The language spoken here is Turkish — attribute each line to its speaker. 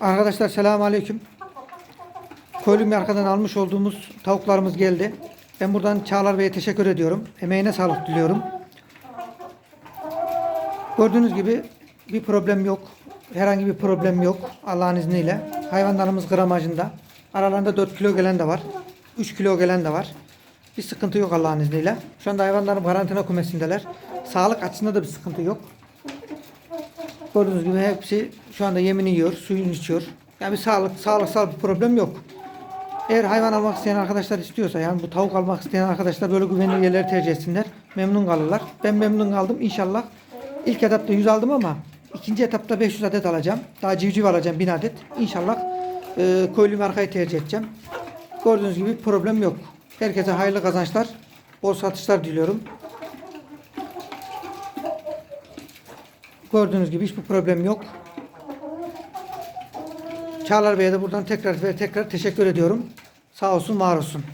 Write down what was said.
Speaker 1: Arkadaşlar selamun aleyküm. Köylüm arkadan almış olduğumuz tavuklarımız geldi. Ben buradan Çağlar Bey'e teşekkür ediyorum. Emeğine sağlık diliyorum. Gördüğünüz gibi bir problem yok. Herhangi bir problem yok Allah'ın izniyle. Hayvanlarımız gramajında. Aralarında 4 kilo gelen de var. 3 kilo gelen de var. Bir sıkıntı yok Allah'ın izniyle. Şu anda hayvanlarım karantina kumesindeler. Sağlık açısından da bir sıkıntı yok. Gördüğünüz gibi hepsi şu anda yemini yiyor, suyunu içiyor. Yani bir sağlık, sağlıksal bir problem yok. Eğer hayvan almak isteyen arkadaşlar istiyorsa yani bu tavuk almak isteyen arkadaşlar böyle güvenli yerleri tercih etsinler. Memnun kalırlar. Ben memnun kaldım inşallah. İlk etapta 100 aldım ama ikinci etapta 500 adet alacağım. Daha civciv alacağım 1000 adet. İnşallah e, köylü markayı tercih edeceğim. Gördüğünüz gibi problem yok. Herkese hayırlı kazançlar, bol satışlar diliyorum. Gördüğünüz gibi hiçbir problem yok. Çağlar Bey'e de buradan tekrar ve tekrar teşekkür ediyorum. Sağ olsun, var olsun.